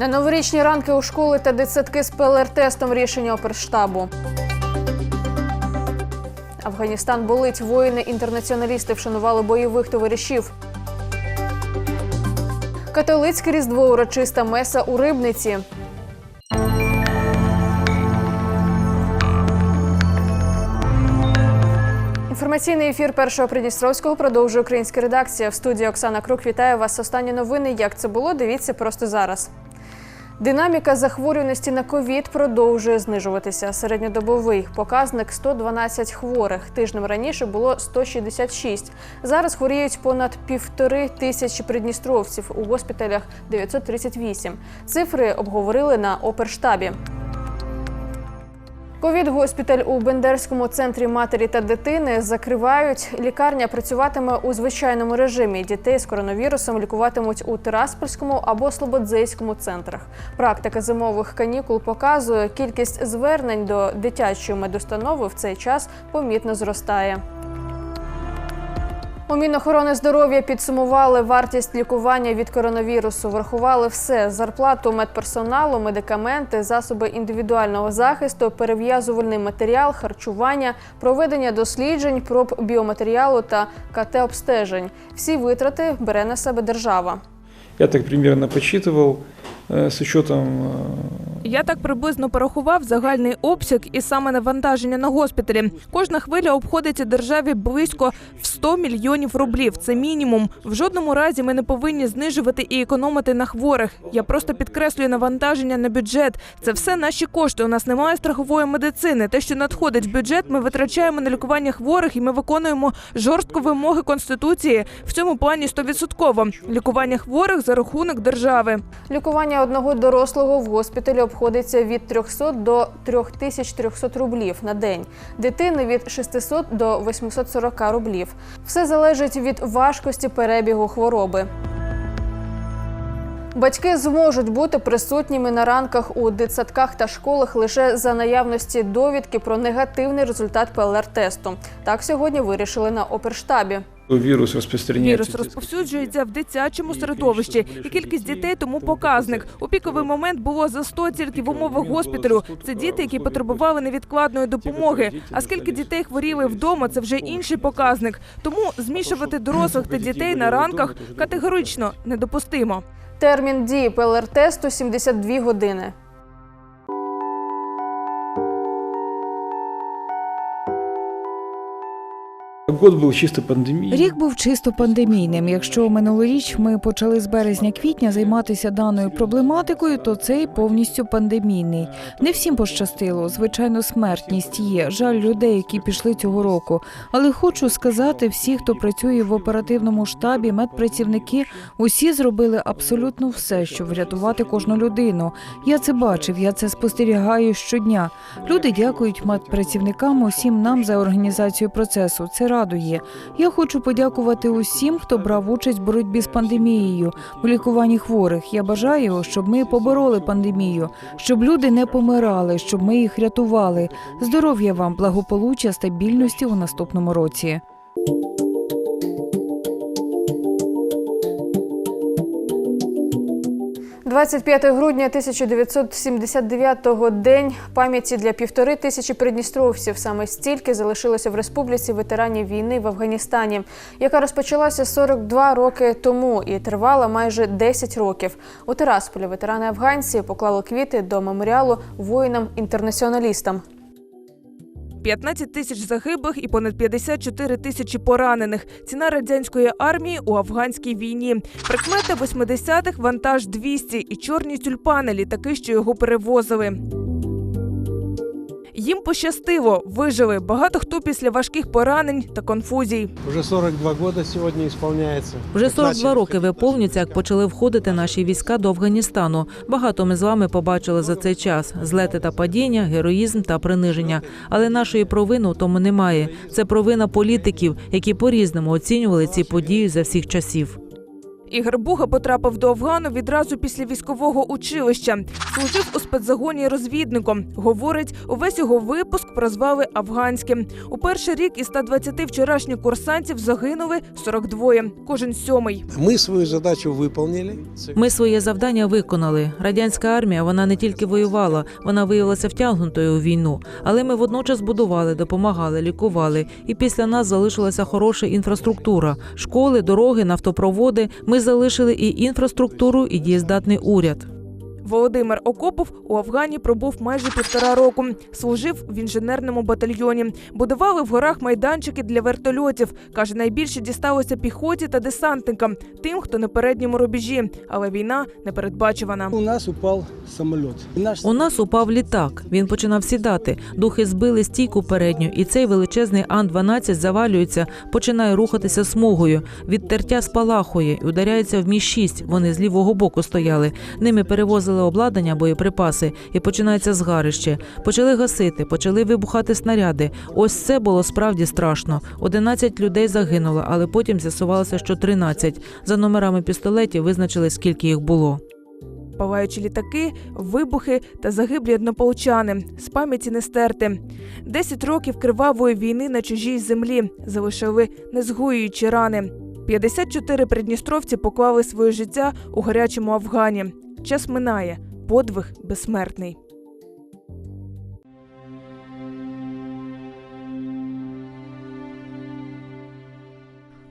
На новорічні ранки у школи та дитсадки з ПЛР-тестом рішення оперштабу. Афганістан болить. Воїни-інтернаціоналісти вшанували бойових товаришів. Католицьке різдво урочиста меса у Рибниці. Інформаційний ефір першого Придністровського продовжує українська редакція. В студії Оксана Крук вітає вас. Останні новини. Як це було? Дивіться просто зараз. Динаміка захворюваності на ковід продовжує знижуватися. Середньодобовий показник 112 хворих. Тижнем раніше було 166. Зараз хворіють понад півтори тисячі придністровців у госпіталях 938. Цифри обговорили на оперштабі. Ковід-госпіталь у Бендерському центрі матері та дитини закривають. Лікарня працюватиме у звичайному режимі. Дітей з коронавірусом лікуватимуть у Тираспольському або Слободзейському центрах. Практика зимових канікул показує, кількість звернень до дитячої медустанови в цей час помітно зростає. У Мінохорони здоров'я підсумували вартість лікування від коронавірусу. Врахували все: зарплату медперсоналу, медикаменти, засоби індивідуального захисту, перев'язувальний матеріал, харчування, проведення досліджень, проб біоматеріалу та КТ-обстежень. Всі витрати бере на себе держава. Я так примерно подсчитывал э, с учетом э, Я так приблизно порахував загальний обсяг і саме навантаження на госпіталі. Кожна хвиля обходиться державі близько в 100 мільйонів рублів. Це мінімум. В жодному разі ми не повинні знижувати і економити на хворих. Я просто підкреслюю навантаження на бюджет. Це все наші кошти. У нас немає страхової медицини. Те, що надходить в бюджет, ми витрачаємо на лікування хворих і ми виконуємо жорстко вимоги конституції. В цьому плані 100%. Лікування хворих за рахунок держави. Лікування одного дорослого в госпіталі обходиться від 300 до 3300 рублів на день. Дитини від 600 до 840 рублів. Все залежить від важкості перебігу хвороби. Батьки зможуть бути присутніми на ранках у дитсадках та школах лише за наявності довідки про негативний результат ПЛР-тесту. Так сьогодні вирішили на оперштабі. Вирус распространяется. Вірус розповсюджується в дитячому середовищі, і кількість дітей тому показник. У піковий момент було за 100 тільки в умовах госпіталю. Це діти, які потребували невідкладної допомоги. А скільки дітей хворіли вдома, це вже інший показник. Тому змішувати дорослих та дітей на ранках категорично недопустимо. Термін дії ПЛР-тесту 72 години. Год был чисто пандемией. Рік був чисто пандемійним. Якщо минулоріч ми почали з березня-квітня займатися даною проблематикою, то цей повністю пандемійний. Не всім пощастило. Звичайно, смертність є. Жаль людей, які пішли цього року. Але хочу сказати, всі, хто працює в оперативному штабі, медпрацівники, усі зробили абсолютно все, щоб врятувати кожну людину. Я це бачив, я це спостерігаю щодня. Люди дякують медпрацівникам, усім нам за організацію процесу. Це радує. Я хочу подякувати усім, хто брав участь в боротьбі з пандемією, в лікуванні хворих. Я бажаю, щоб ми побороли пандемію, щоб люди не помирали, щоб ми їх рятували. Здоров'я вам, благополуччя, стабільності у наступному році. – 25 грудня 1979 день пам'яті для півтори тисячі придністровців. Саме стільки залишилося в республіці ветеранів війни в Афганістані, яка розпочалася 42 роки тому і тривала майже 10 років. У Тирасполі ветерани афганці поклали квіти до меморіалу воїнам-інтернаціоналістам. 15 тисяч загиблих і понад 54 тисячі поранених. Ціна радянської армії у афганській війні. Прикмети 80-х вантаж 200 і чорні тюльпани літаки, що його перевозили. Їм пощастило, вижили. Багато хто після важких поранень та конфузій. Уже 42 года сегодня исполняется. Вже 42 роки виповнюється, як почали входити наші війська до Афганістану. Багато ми з вами побачили за цей час: злети та падіння, героїзм та приниження. Але нашої провини у тому немає. Це провина політиків, які по-різному оцінювали ці події за всіх часів. Ігор Буга потрапив до Афгану відразу після військового училища. Служив у спецзагоні розвідником. Говорить, увесь його випуск прозвали афганським. У перший рік із 120 вчорашніх курсантів загинули 42. Кожен сьомий. Мы свою задачу выполнили. Ми своє завдання виконали. Радянська армія вона не тільки воювала, вона виявилася втягнутою у війну. Але ми водночас будували, допомагали, лікували. І після нас залишилася хороша інфраструктура: школи, дороги, нафтопроводи. Ми залишили і інфраструктуру, і дієздатний уряд. Володимир Окопов у Афгані пробув майже півтора року. Служив в інженерному батальйоні. Будували в горах майданчики для вертольотів. Каже, найбільше дісталося піхоті та десантникам, тим, хто на передньому рубежі. Але війна непередбачувана. У нас упал самолет. И Наш У нас упав літак. Він починав сідати. Духи збили стійку передню, і цей величезний Ан-12 завалюється, починає рухатися смугою. Відтертя спалахує ударяється в між 6 Вони з лівого боку стояли. Ними перевозили обладнання, боєприпаси, і починається згарище. Почали гасити, почали вибухати снаряди. Ось це було справді страшно. 11 людей загинуло, але потім з'ясувалося, що 13. За номерами пістолетів визначили, скільки їх було. Палаючі літаки, вибухи та загиблі однополчани. З пам'яті не стерти. Десять років кривавої війни на чужій землі залишили незгоюючі рани. 54 придністровці поклали своє життя у гарячому Афгані. Час минає, подвиг безсмертний.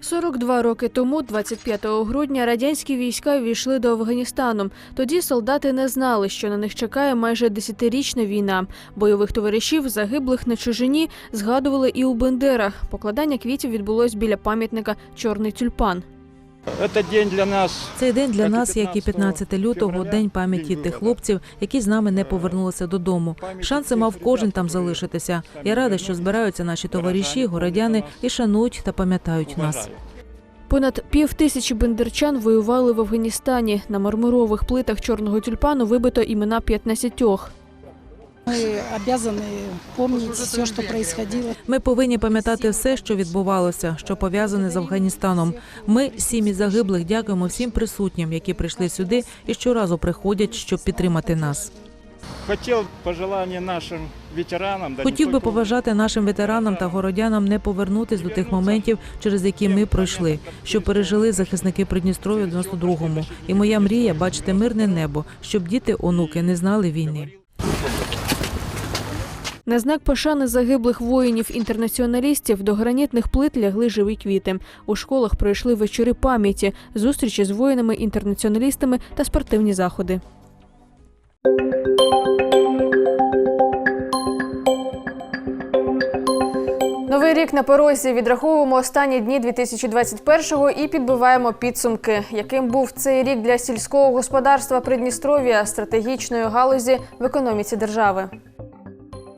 42 роки тому, 25 грудня, радянські війська ввійшли до Афганістану. Тоді солдати не знали, що на них чекає майже десятирічна війна. Бойових товаришів, загиблих на чужині, згадували і у Бендерах. Покладання квітів відбулось біля пам'ятника Чорний тюльпан. День для нас. Цей день для нас, як і 15 лютого, день пам'яті тих хлопців, які з нами не повернулися додому. Шанси мав кожен там залишитися. Я рада, що збираються наші товариші, городяни і шанують та пам'ятають нас. Понад пів тисячі бендерчан воювали в Афганістані. На мармурових плитах чорного тюльпану вибито імена 15. Мы обязаны помнить все, что происходило. Ми повинні пам'ятати все, що відбувалося, що пов'язане з Афганістаном. Ми, сім'ї загиблих, дякуємо всім присутнім, які прийшли сюди і щоразу приходять, щоб підтримати нас. Хотел пожелания нашим ветеранам. Хотів би только побажати нашим ветеранам та городянам не повернутись до тих моментів, через які ми пройшли, що пережили захисники Придністров'я в 92-му. І моя мрія бачити мирне небо, щоб діти, онуки не знали війни. На знак пошани загиблих воїнів-інтернаціоналістів до гранітних плит лягли живі квіти. У школах пройшли вечори пам'яті, зустрічі з воїнами-інтернаціоналістами та спортивні заходи. Новий рік на порозі відраховуємо останні дні 2021-го і підбиваємо підсумки, яким був цей рік для сільського господарства Придністров'я, стратегічної галузі в економіці держави.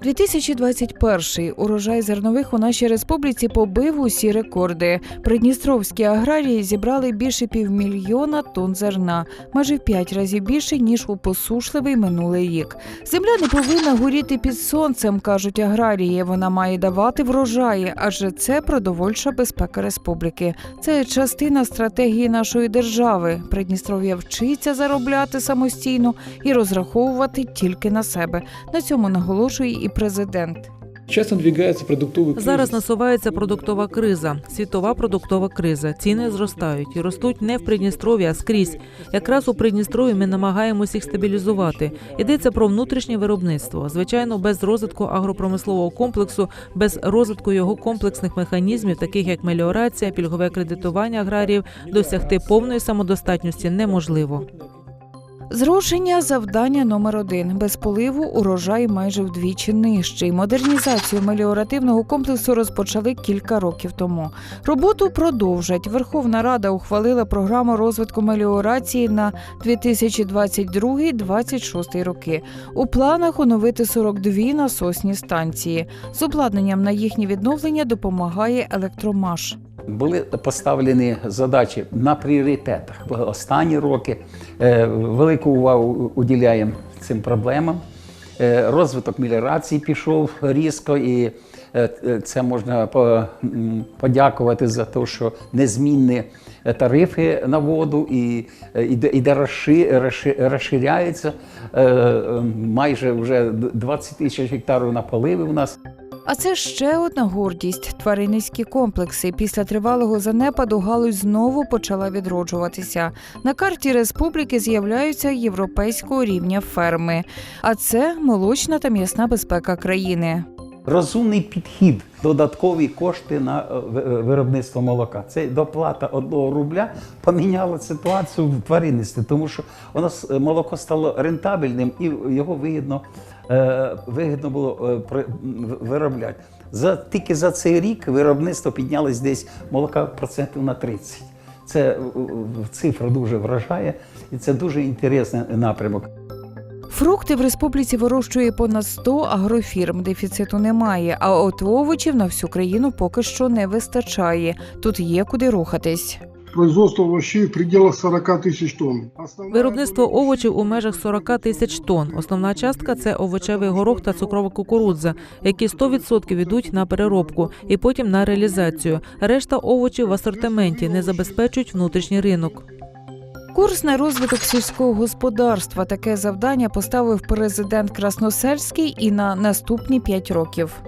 2021 урожай зернових у нашій республіці побив усі рекорди. Придністровські аграрії зібрали більше півмільйона тонн зерна, майже в п'ять разів більше ніж у посушливий минулий рік. Земля не повинна горіти під сонцем, кажуть аграрії. Вона має давати врожаї, адже це продовольча безпека республіки. Це частина стратегії нашої держави. Придністров'я вчиться заробляти самостійно і розраховувати тільки на себе. На цьому наголошує і президент. Зараз насувається продуктова криза, світова продуктова криза. Ціни зростають і ростуть не в Придністров'ї, а скрізь. Якраз у Придністров'ї ми намагаємось їх стабілізувати. Йдеться про внутрішнє виробництво. Звичайно, без розвитку агропромислового комплексу, без розвитку його комплексних механізмів, таких як меліорація, пільгове кредитування аграріїв, досягти повної самодостатності неможливо. Зрошення завдання номер один. Без поливу урожай майже вдвічі нижчий. Модернізацію меліоративного комплексу розпочали кілька років тому. Роботу продовжать. Верховна Рада ухвалила програму розвитку меліорації на 2022-2026 роки. У планах оновити 42 насосні станції. З обладнанням на їхнє відновлення допомагає електромаш. Були поставлені задачі на пріоритетах. Останні роки е, велику увагу уділяємо цим проблемам. Е, Розвиток меліорації пішов різко, і Е, Це можна подякувати за те, що незмінні тарифи на воду і іде, іде розши, розши- розширяється. Майже вже 20 тисяч гектарів на поливи у нас. А це ще одна гордість тваринницькі комплекси. Після тривалого занепаду галузь знову почала відроджуватися. На карті республіки з'являються європейського рівня ферми. А це молочна та м'ясна безпека країни. Розумний підхід, додаткові кошти на е, е, виробництво молока. Це доплата одного рубля поміняла ситуацію в тваринництві, тому що у е, молоко стало рентабельним і його вигідно, вигідно було виробляти. За, тільки за цей рік виробництво піднялось десь молока процентів на 30. Це цифра дуже вражає, і це дуже інтересний напрямок. Фрукти в республіці вирощує понад 100 агрофірм. Дефіциту немає. А от овочів на всю країну поки що не вистачає. Тут є куди рухатись. Производство овощей в пределах 40 тысяч тонн. Основная Виробництво овочів у межах 40 тисяч тонн. Основна частка це овочевий горох та цукрова кукурудза, які 100% йдуть на переробку і потім на реалізацію. Решта овочів в асортименті не забезпечують внутрішній ринок. Курс на розвиток сільського господарства. Таке завдання поставив президент Красносельський і на наступні 5 років.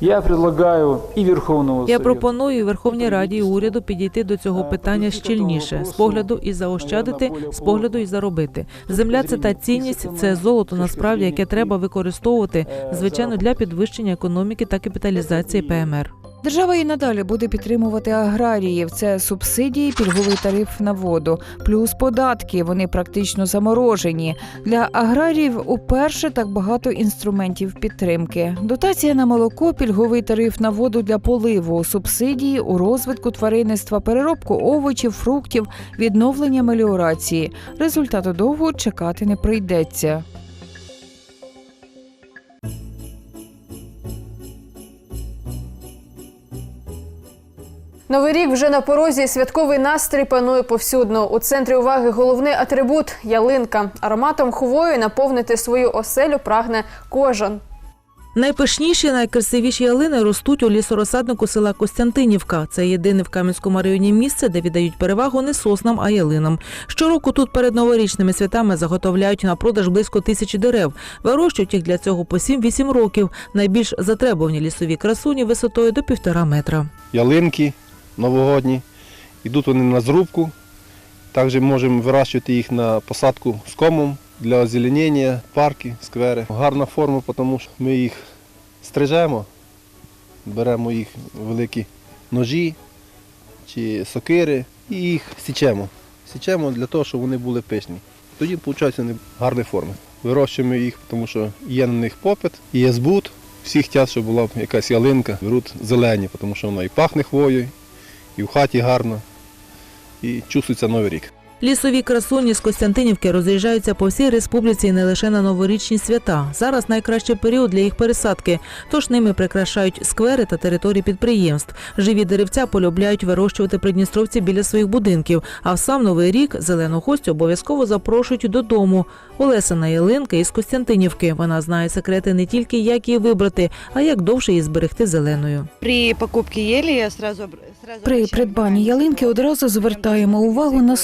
Я предлагаю и Верховному Я пропоную Верховній Раді і уряду підійти до цього питання щільніше з погляду і заощадити, з погляду і заробити. Земля це та цінність, це золото насправді, яке треба використовувати звичайно для підвищення економіки та капіталізації ПМР. Держава і надалі буде підтримувати аграріїв. Це субсидії, пільговий тариф на воду, плюс податки. Вони практично заморожені. Для аграріїв уперше так багато інструментів підтримки. Дотація на молоко, пільговий тариф на воду для поливу, субсидії у розвитку тваринництва, переробку овочів, фруктів, відновлення меліорації. Результату довго чекати не прийдеться. Новий рік вже на порозі. Святковий настрій панує повсюдно. У центрі уваги головний атрибут ялинка. Ароматом хвою наповнити свою оселю прагне кожен. Найпишніші, найкрасивіші ялини ростуть у лісорозсаднику села Костянтинівка. Це єдине в Кам'янському районі місце, де віддають перевагу не соснам, а ялинам. Щороку тут перед новорічними святами заготовляють на продаж близько тисячі дерев. Вирощують їх для цього по 7-8 років. Найбільш затребувані лісові красуні висотою до півтора метра. ялинки новогодні. Йдуть вони на зрубку. Також можемо вирощувати їх на посадку з комом для озеленення, парки, сквери. Гарна форма, тому що ми їх стрижемо, беремо їх великі ножі чи сокири і їх січемо. Січемо для того, щоб вони були пишні. Тоді виходить вони гарної форми. Вирощуємо їх, тому що є на них попит, є збут. Всі хочуть, щоб була якась ялинка, беруть зелені, тому що вона і пахне хвоєю, і в хаті гарно, і чувствується новий рік. Лісові красуні з Костянтинівки роз'їжджаються по всій республіці і не лише на новорічні свята. Зараз найкращий період для їх пересадки, тож ними прикрашають сквери та території підприємств. Живі деревця полюбляють вирощувати придністровці біля своїх будинків. А в сам новий рік зелену гостю обов'язково запрошують додому. Олесина Ялинка із Костянтинівки. Вона знає секрети не тільки як її вибрати, а як довше її зберегти зеленою. При покупке ели я сразу, При придбанні ялинки одразу звертаємо увагу на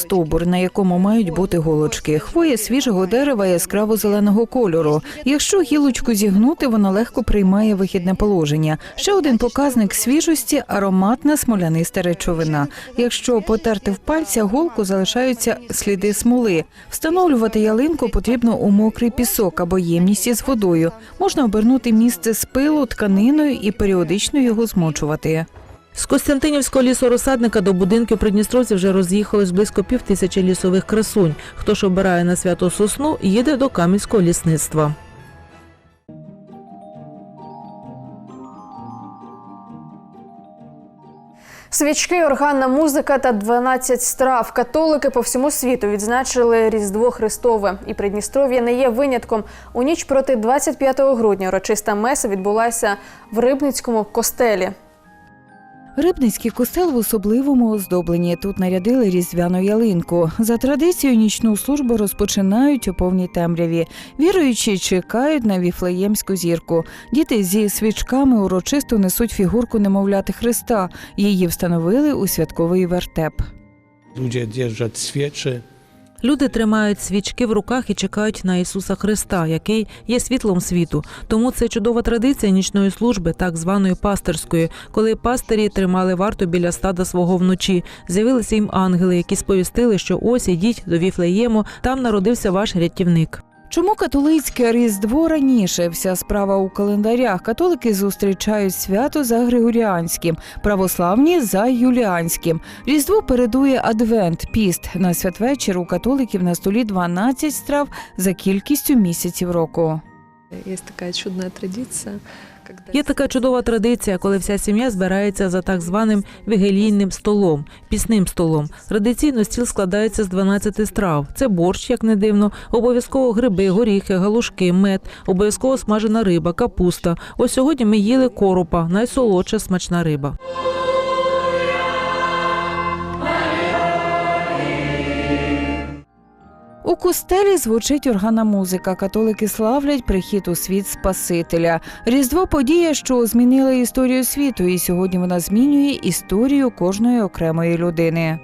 стовбур, на якому мають бути голочки. Хвоя свіжого дерева яскраво зеленого кольору. Якщо гілочку зігнути, вона легко приймає вихідне положення. Ще один показник свіжості ароматна смоляниста речовина. Якщо потерти в пальцях голку, залишаються сліди смоли. Встановлювати ялинку потрібно у мокрий пісок або ємність із водою. Можна обернути місце з пилу тканиною і періодично його змочувати. З Костянтинівського лісорозсадника до будинків придністровців вже роз'їхалось близько пів тисячі лісових красунь. Хто ж обирає на свято сосну, їде до кам'янського лісництва. Свічки, органна музика та 12 страв. Католики по всьому світу відзначили Різдво Христове. І Придністров'я не є винятком. У ніч проти 25 грудня урочиста меса відбулася в Рибницькому костелі. Рибницький костел в особливому оздобленні. Тут нарядили різдвяну ялинку. За традицією нічну службу розпочинають у повній темряві. Віруючі чекають на віфлеємську зірку. Діти зі свічками урочисто несуть фігурку немовляти Христа. Її встановили у святковий вертеп. Люди держать свечи. Люди тримають свічки в руках і чекають на Ісуса Христа, який є світлом світу. Тому це чудова традиція нічної служби, так званої пастирської, коли пастирі тримали варту біля стада свого вночі. З'явилися їм ангели, які сповістили, що ось ідіть до Віфлеєму, там народився ваш рятівник. Чому католицьке Різдво раніше? Вся справа у календарях. Католики зустрічають свято за Григоріанським, православні за Юліанським. Різдво передує Адвент, піст. На святвечір у католиків на столі 12 страв за кількістю місяців року. Є така чудна традиция, когда Є така чудова традиція, коли вся сім'я збирається за так званим вігелійним столом, пісним столом. Традиційно стіл складається з 12 страв. Це борщ, як не дивно, обов'язково гриби, горіхи, галушки, мед, обов'язково смажена риба, капуста. Ось сьогодні ми їли коропа, найсолодша смачна риба. У костелі звучить органна музика. Католики славлять прихід у світ Спасителя. Різдво подія, що змінила історію світу, і сьогодні вона змінює історію кожної окремої людини.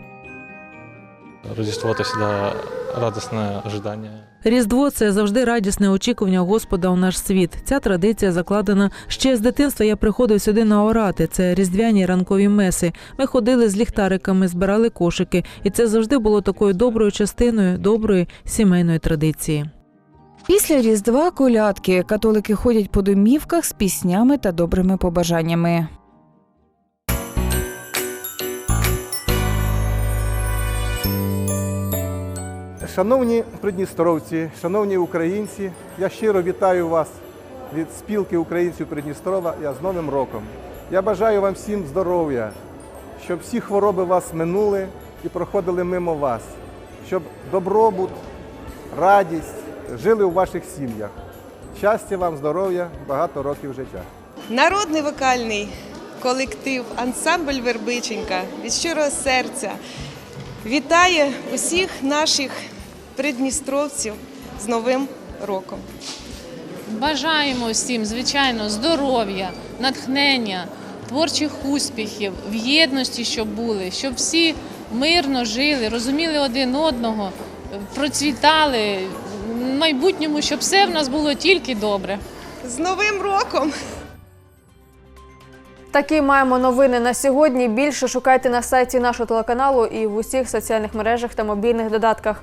Рождество – это всегда радостное ожидание. Різдво це завжди радісне очікування Господа у наш світ. Ця традиція закладена ще з дитинства. Я приходив сюди на орати. Це різдвяні ранкові меси. Ми ходили з ліхтариками, збирали кошики, і це завжди було такою доброю частиною доброї сімейної традиції. Після Різдва колядки католики ходять по домівках з піснями та добрими побажаннями. Шановні придністровці, шановні українці, я щиро вітаю вас від спілки українців Придністрова я з Новим роком. Я бажаю вам всім здоров'я, щоб всі хвороби вас минули і проходили мимо вас, щоб добробут, радість жили у ваших сім'ях. Щастя вам, здоров'я, багато років життя. Народний вокальний колектив ансамбль Вербиченька від щирого серця вітає усіх наших придністровців з Новим роком. Бажаємо всім, звичайно, здоров'я, натхнення, творчих успіхів, в єдності, щоб були, щоб всі мирно жили, розуміли один одного, процвітали в майбутньому, щоб все в нас було тільки добре. З Новим роком! Такі маємо новини на сьогодні. Більше шукайте на сайті нашого телеканалу і в усіх соціальних мережах та мобільних додатках.